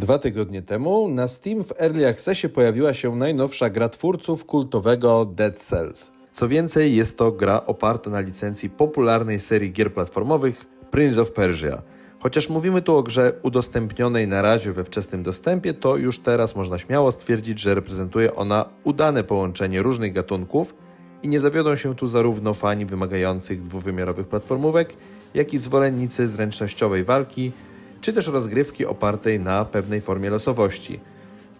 Dwa tygodnie temu na Steam w Early Accessie pojawiła się najnowsza gra twórców kultowego Dead Cells. Co więcej, jest to gra oparta na licencji popularnej serii gier platformowych Prince of Persia. Chociaż mówimy tu o grze udostępnionej na razie we wczesnym dostępie, to już teraz można śmiało stwierdzić, że reprezentuje ona udane połączenie różnych gatunków i nie zawiodą się tu zarówno fani wymagających dwuwymiarowych platformówek, jak i zwolennicy zręcznościowej walki, czy też rozgrywki opartej na pewnej formie losowości.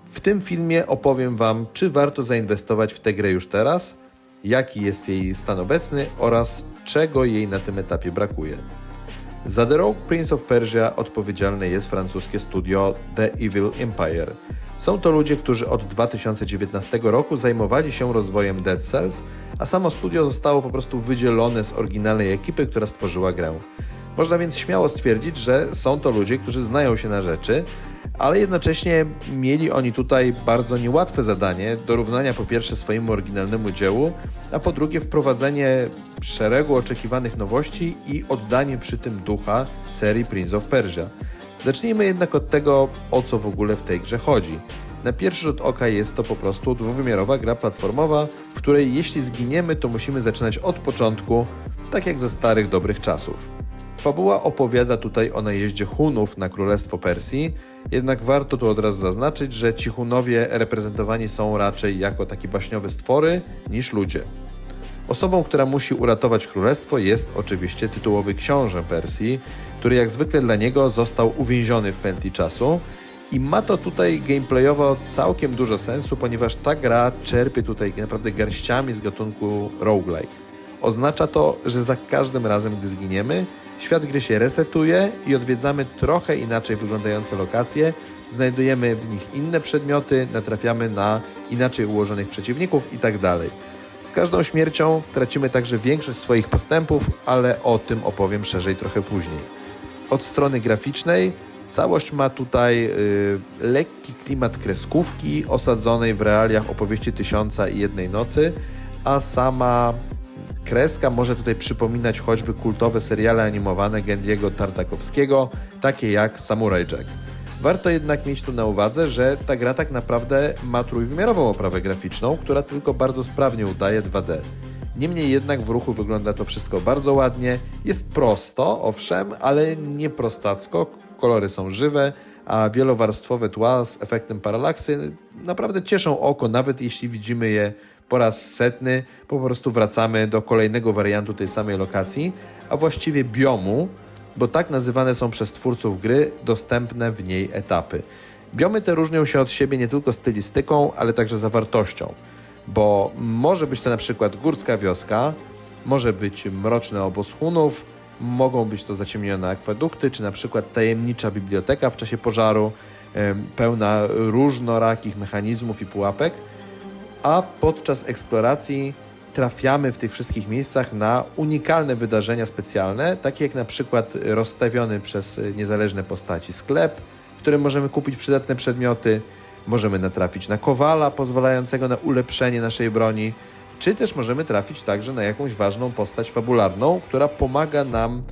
W tym filmie opowiem Wam, czy warto zainwestować w tę grę już teraz, jaki jest jej stan obecny oraz czego jej na tym etapie brakuje. Za The Rogue Prince of Persia odpowiedzialne jest francuskie studio The Evil Empire. Są to ludzie, którzy od 2019 roku zajmowali się rozwojem Dead Cells, a samo studio zostało po prostu wydzielone z oryginalnej ekipy, która stworzyła grę. Można więc śmiało stwierdzić, że są to ludzie, którzy znają się na rzeczy, ale jednocześnie mieli oni tutaj bardzo niełatwe zadanie dorównania po pierwsze swojemu oryginalnemu dziełu, a po drugie wprowadzenie szeregu oczekiwanych nowości i oddanie przy tym ducha serii Prince of Persia. Zacznijmy jednak od tego, o co w ogóle w tej grze chodzi. Na pierwszy rzut oka jest to po prostu dwuwymiarowa gra platformowa, w której jeśli zginiemy, to musimy zaczynać od początku, tak jak ze starych dobrych czasów. Fabuła opowiada tutaj o najeździe Hunów na Królestwo Persji, jednak warto tu od razu zaznaczyć, że ci Hunowie reprezentowani są raczej jako takie baśniowe stwory niż ludzie. Osobą, która musi uratować królestwo jest oczywiście tytułowy książę Persji, który jak zwykle dla niego został uwięziony w pętli czasu i ma to tutaj gameplayowo całkiem dużo sensu, ponieważ ta gra czerpie tutaj naprawdę garściami z gatunku roguelike. Oznacza to, że za każdym razem, gdy zginiemy, świat gry się resetuje i odwiedzamy trochę inaczej wyglądające lokacje, znajdujemy w nich inne przedmioty, natrafiamy na inaczej ułożonych przeciwników itd. Z każdą śmiercią tracimy także większość swoich postępów, ale o tym opowiem szerzej trochę później. Od strony graficznej całość ma tutaj y, lekki klimat kreskówki osadzonej w realiach opowieści Tysiąca i Jednej Nocy, a sama kreska może tutaj przypominać choćby kultowe seriale animowane Gendiego Tartakowskiego, takie jak Samurai Jack. Warto jednak mieć tu na uwadze, że ta gra tak naprawdę ma trójwymiarową oprawę graficzną, która tylko bardzo sprawnie udaje 2D. Niemniej jednak w ruchu wygląda to wszystko bardzo ładnie, jest prosto, owszem, ale nie prostacko, kolory są żywe, a wielowarstwowe tła z efektem paralaksy naprawdę cieszą oko, nawet jeśli widzimy je po raz setny, po prostu wracamy do kolejnego wariantu tej samej lokacji, a właściwie biomu, bo tak nazywane są przez twórców gry dostępne w niej etapy. Biomy te różnią się od siebie nie tylko stylistyką, ale także zawartością, bo może być to na przykład górska wioska, może być mroczny obóz Hunów, mogą być to zaciemnione akwedukty, czy na przykład tajemnicza biblioteka w czasie pożaru, pełna różnorakich mechanizmów i pułapek, a podczas eksploracji trafiamy w tych wszystkich miejscach na unikalne wydarzenia specjalne, takie jak na przykład rozstawiony przez niezależne postaci sklep, w którym możemy kupić przydatne przedmioty, możemy natrafić na kowala pozwalającego na ulepszenie naszej broni, czy też możemy trafić także na jakąś ważną postać fabularną, która pomaga nam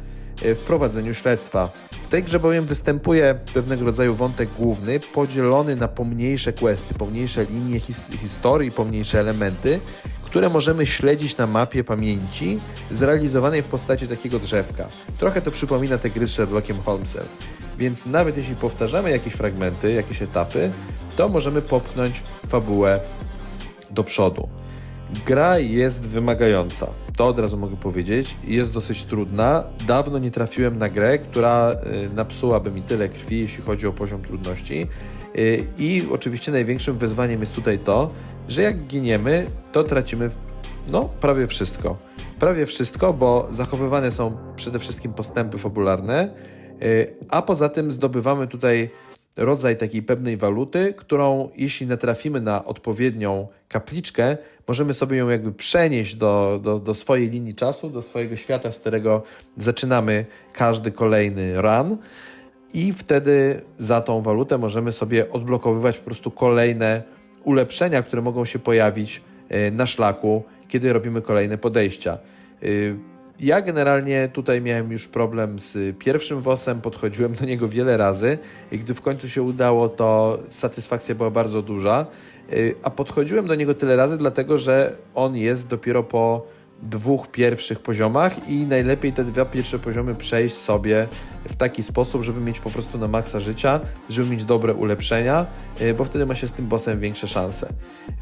w prowadzeniu śledztwa. W tej grze bowiem występuje pewnego rodzaju wątek główny, podzielony na pomniejsze questy, pomniejsze linie his historii, pomniejsze elementy, które możemy śledzić na mapie pamięci zrealizowanej w postaci takiego drzewka. Trochę to przypomina te gry z Sherlockiem Holmesem. Więc nawet jeśli powtarzamy jakieś fragmenty, jakieś etapy, to możemy popchnąć fabułę do przodu. Gra jest wymagająca. To od razu mogę powiedzieć. Jest dosyć trudna. Dawno nie trafiłem na grę, która y, napsułaby mi tyle krwi, jeśli chodzi o poziom trudności. Y, I oczywiście największym wyzwaniem jest tutaj to, że jak giniemy, to tracimy no, prawie wszystko. Prawie wszystko, bo zachowywane są przede wszystkim postępy fabularne, y, a poza tym zdobywamy tutaj rodzaj takiej pewnej waluty, którą jeśli natrafimy na odpowiednią kapliczkę, możemy sobie ją jakby przenieść do, do, do swojej linii czasu, do swojego świata, z którego zaczynamy każdy kolejny run. I wtedy za tą walutę możemy sobie odblokowywać po prostu kolejne ulepszenia, które mogą się pojawić e, na szlaku, kiedy robimy kolejne podejścia. Ja generalnie tutaj miałem już problem z pierwszym WOS-em, podchodziłem do niego wiele razy i gdy w końcu się udało, to satysfakcja była bardzo duża. Y, A podchodziłem do niego tyle razy, dlatego że on jest dopiero po dwóch pierwszych poziomach i najlepiej te dwa pierwsze poziomy przejść sobie w taki sposób, żeby mieć po prostu na maksa życia, żeby mieć dobre ulepszenia, y, bo wtedy ma się z tym bossem większe szanse.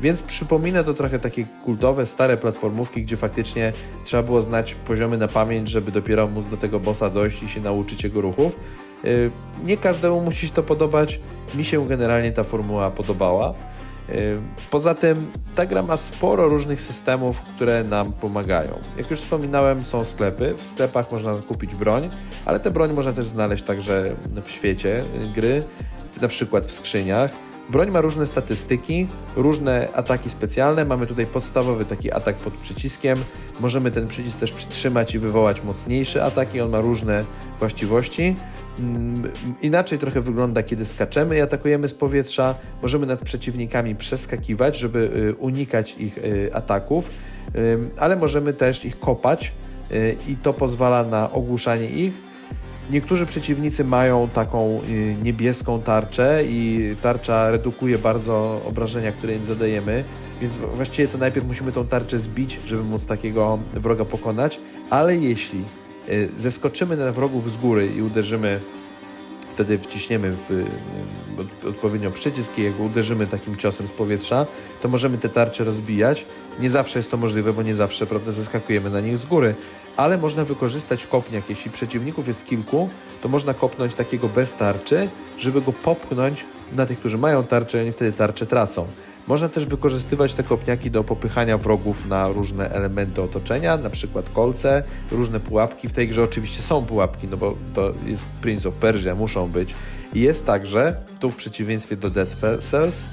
Więc przypomina to trochę takie kultowe, stare platformówki, gdzie faktycznie trzeba było znać poziomy na pamięć, żeby dopiero móc do tego bossa dojść i się nauczyć jego ruchów. Y, Nie każdemu musi się to podobać. Mi się generalnie ta formuła podobała. Poza tym ta gra ma sporo różnych systemów, które nam pomagają. Jak już wspominałem, są sklepy. W sklepach można kupić broń, ale tę broń można też znaleźć także w świecie gry, na przykład w skrzyniach. Broń ma różne statystyki, różne ataki specjalne. Mamy tutaj podstawowy taki atak pod przyciskiem. Możemy ten przycisk też przytrzymać i wywołać mocniejsze ataki. On ma różne właściwości. Mm, Inaczej trochę wygląda, kiedy skaczemy i atakujemy z powietrza. Możemy nad przeciwnikami przeskakiwać, żeby y, unikać ich y, ataków, ale możemy też ich kopać y, i to pozwala na ogłuszanie ich. Niektórzy przeciwnicy mają taką niebieską tarczę i tarcza redukuje bardzo obrażenia, które im zadajemy, więc właściwie to najpierw musimy tą tarczę zbić, żeby móc takiego wroga pokonać, ale jeśli zeskoczymy na wrogów z góry i uderzymy wtedy wciśniemy w y, od- odpowiednio przycisk i jak uderzymy takim ciosem z powietrza, to możemy te tarcze rozbijać. Nie zawsze jest to możliwe, bo nie zawsze prawda, zeskakujemy na nich z góry, ale można wykorzystać kopniak. Jeśli przeciwników jest kilku, to można kopnąć takiego bez tarczy, żeby go popchnąć na tych, którzy mają tarczę i oni wtedy tarczę tracą. Można też wykorzystywać te kopniaki do popychania wrogów na różne elementy otoczenia, na przykład kolce, różne pułapki. W tej grze oczywiście są pułapki, no bo to jest Prince of Persia, muszą być. I jest także, tu w przeciwieństwie do Dead Cells,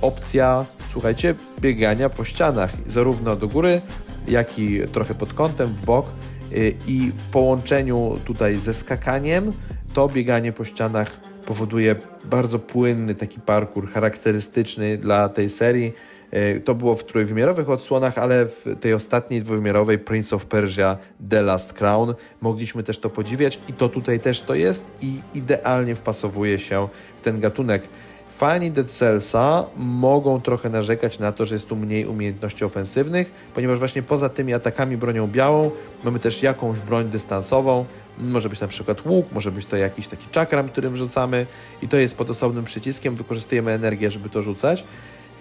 opcja, słuchajcie, biegania po ścianach, zarówno do góry, jak i trochę pod kątem, w bok. Y, I w połączeniu tutaj ze skakaniem, to bieganie po ścianach powoduje bardzo płynny taki parkour charakterystyczny dla tej serii. E, To było w trójwymiarowych odsłonach, ale w tej ostatniej dwuwymiarowej Prince of Persia The Last Crown mogliśmy też to podziwiać i to tutaj też to jest i idealnie wpasowuje się w ten gatunek. Fani Dead Cellsa mogą trochę narzekać na to, że jest tu mniej umiejętności ofensywnych, ponieważ właśnie poza tymi atakami bronią białą mamy też jakąś broń dystansową. Może być na przykład łuk, może być to jakiś taki czakram, którym rzucamy i to jest pod osobnym przyciskiem, wykorzystujemy energię, żeby to rzucać.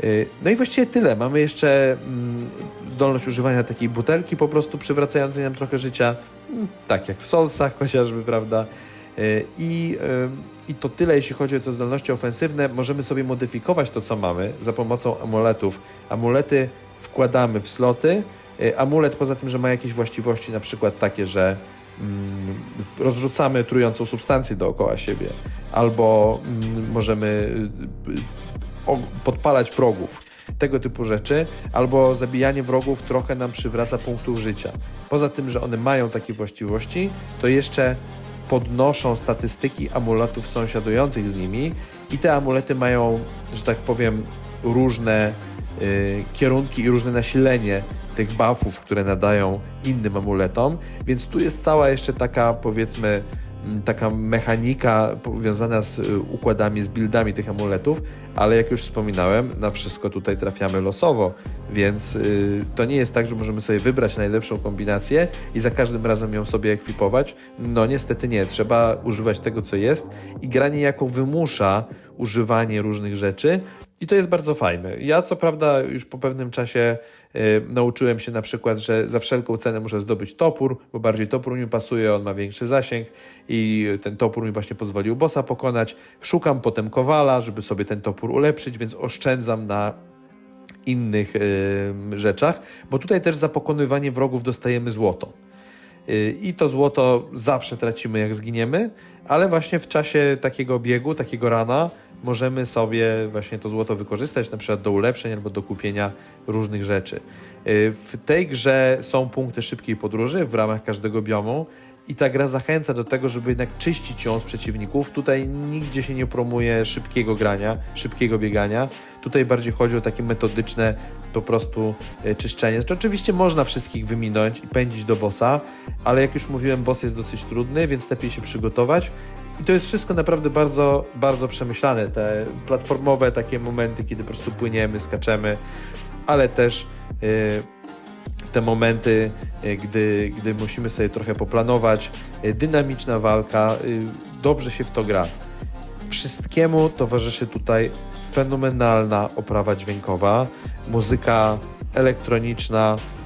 Yy, No i właściwie tyle. Mamy jeszcze mm, zdolność używania takiej butelki po prostu przywracającej nam trochę życia, mm, tak jak w Soulsach chociażby, prawda? Yy, I, yy, I to tyle, jeśli chodzi o te zdolności ofensywne. Możemy sobie modyfikować to, co mamy za pomocą amuletów. Amulety wkładamy w sloty. Yy, Amulet poza tym, że ma jakieś właściwości, na przykład takie, że mm, rozrzucamy trującą substancję dookoła siebie, albo mm, możemy y, y, podpalać wrogów. Tego typu rzeczy, albo zabijanie wrogów trochę nam przywraca punktów życia. Poza tym, że one mają takie właściwości, to jeszcze podnoszą statystyki amuletów sąsiadujących z nimi i te amulety mają, że tak powiem, różne y, kierunki i różne nasilenie tych buffów, które nadają innym amuletom, więc tu jest cała jeszcze taka, powiedzmy, taka mechanika powiązana z y, układami, z buildami tych amuletów, ale jak już wspominałem, na wszystko tutaj trafiamy losowo, więc y, to nie jest tak, że możemy sobie wybrać najlepszą kombinację i za każdym razem ją sobie ekwipować. No niestety nie, trzeba używać tego, co jest i gra niejako wymusza używanie różnych rzeczy, i to jest bardzo fajne. Ja co prawda już po pewnym czasie y, nauczyłem się na przykład, że za wszelką cenę muszę zdobyć topór, bo bardziej topór mi pasuje, on ma większy zasięg i ten topór mi właśnie pozwolił bossa pokonać. Szukam potem kowala, żeby sobie ten topór ulepszyć, więc oszczędzam na innych y, rzeczach, bo tutaj też za pokonywanie wrogów dostajemy złoto. Y, I to złoto zawsze tracimy, jak zginiemy, ale właśnie w czasie takiego biegu, takiego rana, możemy sobie właśnie to złoto wykorzystać, na przykład do ulepszeń albo do kupienia różnych rzeczy. Y, W tej grze są punkty szybkiej podróży w ramach każdego biomu. I ta gra zachęca do tego, żeby jednak czyścić ją z przeciwników. Tutaj nigdzie się nie promuje szybkiego grania, szybkiego biegania. Tutaj bardziej chodzi o takie metodyczne po prostu e, czyszczenie. Znaczy, oczywiście można wszystkich wyminąć i pędzić do bossa, ale jak już mówiłem, boss jest dosyć trudny, więc lepiej się przygotować. I to jest wszystko naprawdę bardzo, bardzo przemyślane. Te platformowe takie momenty, kiedy po prostu płyniemy, skaczemy, ale też e, te momenty, e, gdy, gdy musimy sobie trochę poplanować, e, dynamiczna walka, dobrze się w to gra. Wszystkiemu towarzyszy tutaj fenomenalna oprawa dźwiękowa, muzyka elektroniczna, y,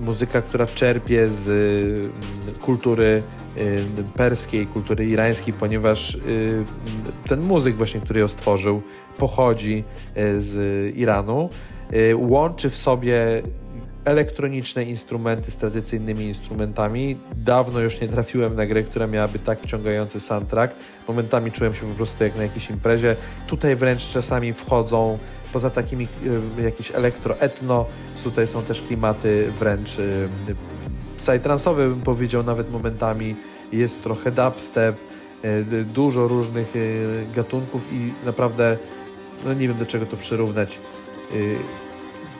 muzyka, która czerpie z y, kultury y, perskiej, kultury irańskiej, ponieważ y, ten muzyk właśnie, który ją stworzył, pochodzi y, z Iranu. Y, Łączy w sobie elektroniczne instrumenty z tradycyjnymi instrumentami. Dawno już nie trafiłem na grę, która miałaby tak wciągający soundtrack. Momentami czułem się po prostu jak na jakiejś imprezie. Tutaj wręcz czasami wchodzą poza takimi jakieś elektro-etno, tutaj są też klimaty wręcz psytrance'owe, bym powiedział nawet momentami. Jest trochę dubstep, y, dużo różnych y, gatunków i naprawdę no nie wiem do czego to przyrównać. Y,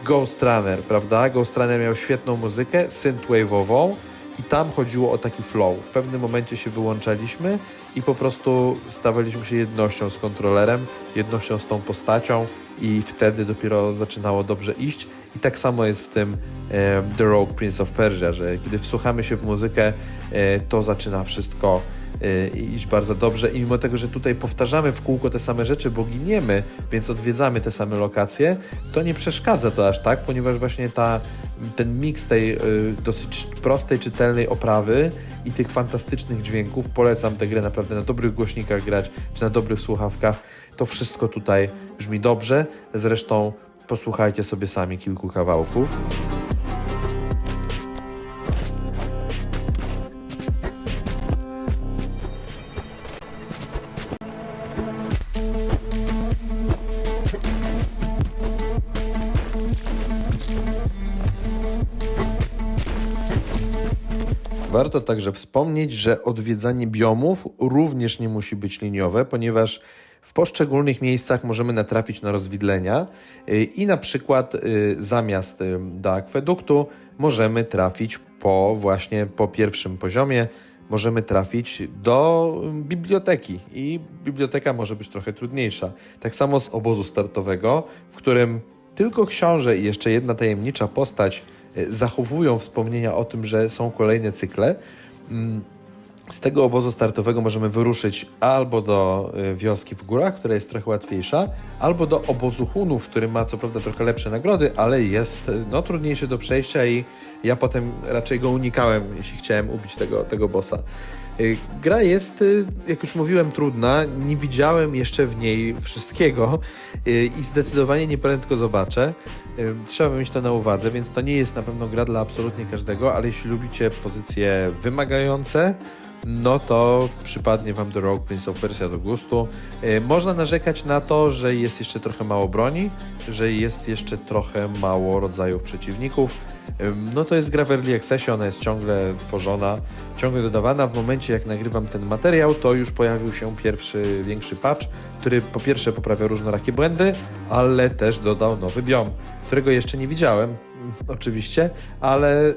Ghost Runner, prawda? Ghost Runner miał świetną muzykę, synthwave'ową i tam chodziło o taki flow. W pewnym momencie się wyłączaliśmy i po prostu stawaliśmy się jednością z kontrolerem, jednością z tą postacią i wtedy dopiero zaczynało dobrze iść. I tak samo jest w tym e, The Rogue Prince of Persia, że kiedy wsłuchamy się w muzykę, e, to zaczyna wszystko iść bardzo dobrze. I mimo tego, że tutaj powtarzamy w kółko te same rzeczy, bo giniemy, więc odwiedzamy te same lokacje, to nie przeszkadza to aż tak, ponieważ właśnie ta, ten miks tej y, dosyć prostej, czytelnej oprawy i tych fantastycznych dźwięków, polecam tę grę naprawdę na dobrych głośnikach grać, czy na dobrych słuchawkach, to wszystko tutaj brzmi dobrze, zresztą posłuchajcie sobie sami kilku kawałków. Warto także wspomnieć, że odwiedzanie biomów również nie musi być liniowe, ponieważ w poszczególnych miejscach możemy natrafić na rozwidlenia y, i na przykład y, zamiast y, do akweduktu możemy trafić po właśnie po pierwszym poziomie możemy trafić do biblioteki i biblioteka może być trochę trudniejsza. Tak samo z obozu startowego, w którym tylko książę i jeszcze jedna tajemnicza postać zachowują wspomnienia o tym, że są kolejne cykle. Mm, Z tego obozu startowego możemy wyruszyć albo do y, wioski w górach, która jest trochę łatwiejsza, albo do obozu Hunów, który ma co prawda trochę lepsze nagrody, ale jest y, no, trudniejszy do przejścia i ja potem raczej go unikałem, jeśli chciałem ubić tego, tego bossa. Y, Gra jest, y, jak już mówiłem, trudna. Nie widziałem jeszcze w niej wszystkiego y, i zdecydowanie nieprędko zobaczę. Trzeba mieć to na uwadze, więc to nie jest na pewno gra dla absolutnie każdego, ale jeśli lubicie pozycje wymagające, no to przypadnie Wam The Rogue Prince of Persia do gustu. Można narzekać na to, że jest jeszcze trochę mało broni, że jest jeszcze trochę mało rodzajów przeciwników. No to jest gra w Early Accessie, ona jest ciągle tworzona, ciągle dodawana. W momencie jak nagrywam ten materiał, to już pojawił się pierwszy większy patch, który po pierwsze poprawia różnorakie błędy, ale też dodał nowy biom, którego jeszcze nie widziałem, oczywiście, ale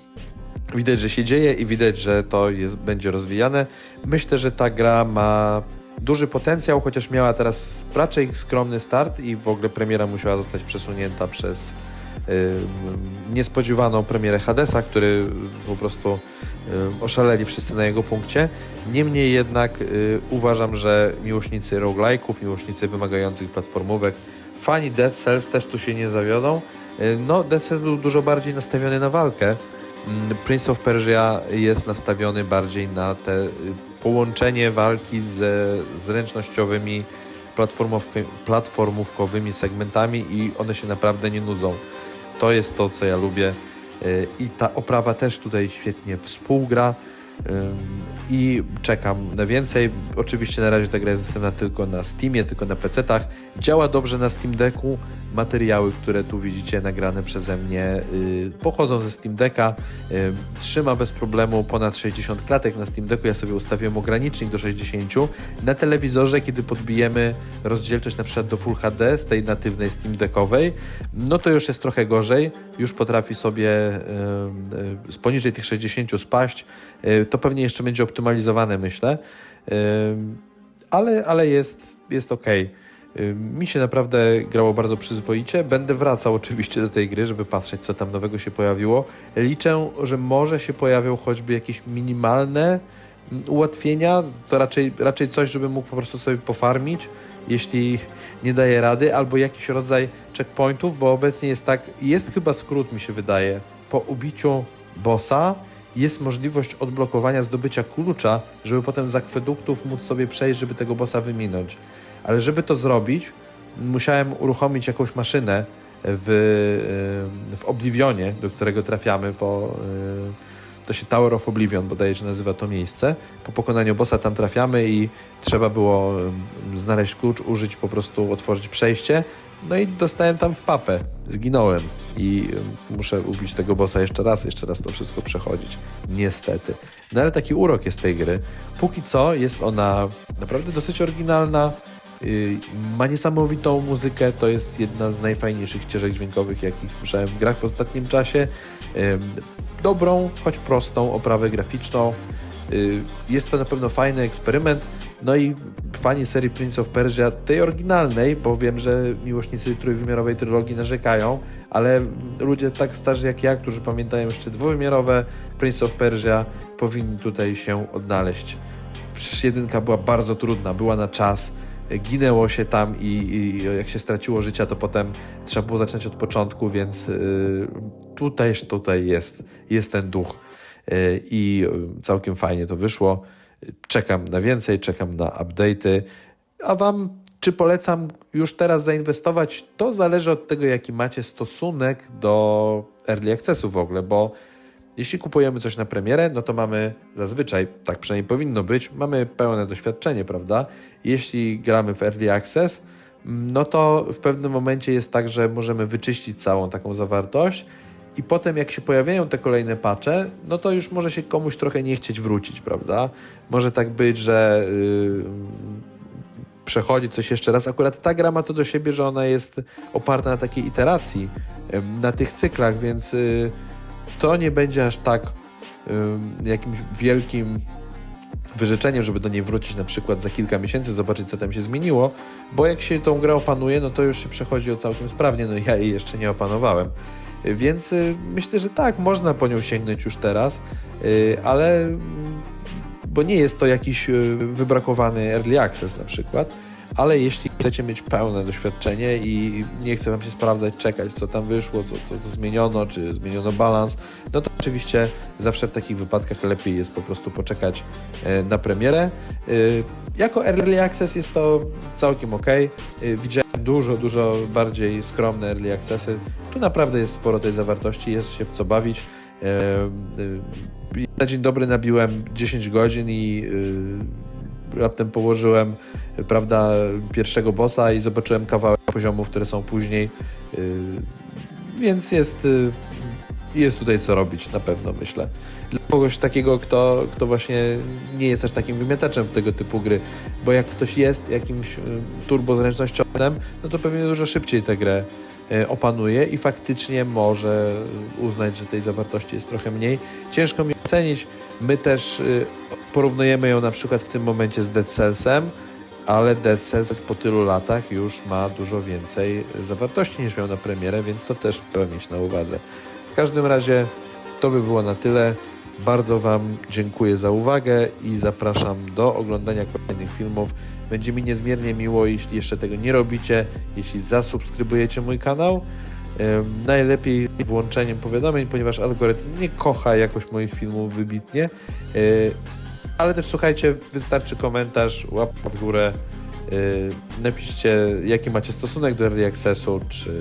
widać, że się dzieje i widać, że to jest, będzie rozwijane. Myślę, że ta gra ma duży potencjał, chociaż miała teraz raczej skromny start i w ogóle premiera musiała zostać przesunięta przez niespodziewaną premierę Hadesa, który po prostu oszaleli wszyscy na jego punkcie. Niemniej jednak y, uważam, że miłośnicy roguelike'ów, miłośnicy wymagających platformówek, fani Dead Cells też tu się nie zawiodą. Y, no, Dead Cells był dużo bardziej nastawiony na walkę. Mm, Prince of Persia jest nastawiony bardziej na te y, połączenie walki z zręcznościowymi platformówk- platformówkowymi segmentami i one się naprawdę nie nudzą. To jest to, co ja lubię y, i ta oprawa też tutaj świetnie współgra. I czekam na więcej. Oczywiście na razie ta gra jest dostępna tylko na Steamie, tylko na PC-tach. Działa dobrze na Steam Decku. Materiały, które tu widzicie nagrane przeze mnie y, pochodzą ze Steam Decka. Y, trzyma bez problemu ponad 60 klatek na Steam Decku. Ja sobie ustawiłem ogranicznik do 60. Na telewizorze, kiedy podbijemy rozdzielczość na przykład do Full HD z tej natywnej Steam Deckowej, no to już jest trochę gorzej. Już potrafi sobie z poniżej tych 60 spaść. Y, to pewnie jeszcze będzie optymalizowane, myślę. Ale, ale jest, jest ok. Mi się naprawdę grało bardzo przyzwoicie. Będę wracał oczywiście do tej gry, żeby patrzeć, co tam nowego się pojawiło. Liczę, że może się pojawią choćby jakieś minimalne mm, ułatwienia. To raczej, raczej coś, żeby mógł po prostu sobie pofarmić, jeśli nie daje rady, albo jakiś rodzaj checkpointów, bo obecnie jest tak, jest chyba skrót, mi się wydaje. Po ubiciu bossa jest możliwość odblokowania zdobycia klucza, żeby potem z akweduktów móc sobie przejść, żeby tego bossa wyminąć. Ale żeby to zrobić, musiałem uruchomić jakąś maszynę w, w Oblivionie, do którego trafiamy po... To się Tower of Oblivion bodajże nazywa to miejsce. Po pokonaniu bossa tam trafiamy i trzeba było znaleźć klucz, użyć po prostu, otworzyć przejście. No i dostałem tam w papę, zginąłem i muszę ubić tego bossa jeszcze raz, jeszcze raz to wszystko przechodzić. Niestety. No ale taki urok jest tej gry. Póki co jest ona naprawdę dosyć oryginalna, ma niesamowitą muzykę, to jest jedna z najfajniejszych ścieżek dźwiękowych, jakich słyszałem w grach w ostatnim czasie. Dobrą, choć prostą oprawę graficzną. Yy, jest to na pewno fajny eksperyment. No i fani serii Prince of Persia, tej oryginalnej, bo wiem, że miłośnicy trójwymiarowej trylogii narzekają, ale ludzie tak starzy jak ja, którzy pamiętają jeszcze dwuwymiarowe Prince of Persia, powinni tutaj się odnaleźć. Przecież jedynka była bardzo trudna, była na czas ginęło się tam i, i, jak się straciło życia, to potem trzeba było zacząć od początku, więc y, tutaj, tutaj jest, jest ten duch y, i całkiem fajnie to wyszło. Czekam na więcej, czekam na update'y, a Wam czy polecam już teraz zainwestować? To zależy od tego, jaki macie stosunek do Early Accessu w ogóle, bo jeśli kupujemy coś na premierę, no to mamy zazwyczaj, tak przynajmniej powinno być, mamy pełne doświadczenie, prawda? Jeśli gramy w Early Access, no to w pewnym momencie jest tak, że możemy wyczyścić całą taką zawartość i potem jak się pojawiają te kolejne patche, no to już może się komuś trochę nie chcieć wrócić, prawda? Może tak być, że yy, przechodzi coś jeszcze raz. Akurat ta gra ma to do siebie, że ona jest oparta na takiej iteracji, yy, na tych cyklach, więc... Yy, to nie będzie aż tak y, jakimś wielkim wyrzeczeniem, żeby do niej wrócić na przykład za kilka miesięcy, zobaczyć co tam się zmieniło, bo jak się tą grę opanuje, no to już się przechodzi o całkiem sprawnie, no ja jej jeszcze nie opanowałem. Więc y, myślę, że tak, można po nią sięgnąć już teraz, y, ale bo nie jest to jakiś wybrakowany early access na przykład, ale jeśli chcecie mieć pełne doświadczenie i nie chce Wam się sprawdzać, czekać, co tam wyszło, co, co, co zmieniono, czy zmieniono balans, no to oczywiście zawsze w takich wypadkach lepiej jest po prostu poczekać e, na premierę. E, jako Early Access jest to całkiem ok. E, widziałem dużo, dużo bardziej skromne Early Accessy. Tu naprawdę jest sporo tej zawartości, jest się w co bawić. Na dzień dobry nabiłem 10 godzin i raptem położyłem prawda, pierwszego bossa i zobaczyłem kawałek poziomów, które są później. Yy, więc jest, yy, jest tutaj co robić, na pewno myślę. Dla kogoś takiego, kto, kto właśnie nie jest aż takim wymiataczem w tego typu gry, bo jak ktoś jest jakimś yy, turbo zręcznościowcem, no to pewnie dużo szybciej tę grę opanuje i faktycznie może uznać, że tej zawartości jest trochę mniej. Ciężko mi ocenić. My też porównujemy ją na przykład w tym momencie z Dead Cellsem, ale Dead Cells po tylu latach już ma dużo więcej zawartości niż miał na premierę, więc to też trzeba mieć na uwadze. W każdym razie to by było na tyle. Bardzo Wam dziękuję za uwagę i zapraszam do oglądania kolejnych filmów. Będzie mi niezmiernie miło, jeśli jeszcze tego nie robicie, jeśli zasubskrybujecie mój kanał. Najlepiej włączeniem powiadomień, ponieważ algorytm nie kocha jakoś moich filmów wybitnie. Ale też słuchajcie, wystarczy komentarz, łapka w górę. Yy, napiszcie, jaki macie stosunek do Early Accessu, czy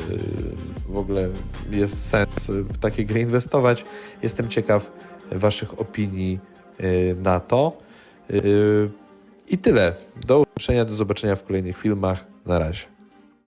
w ogóle jest sens w takie gry inwestować. Jestem ciekaw Waszych opinii yy, na to. Yy, I tyle. Do usłyszenia, do zobaczenia w kolejnych filmach. Na razie.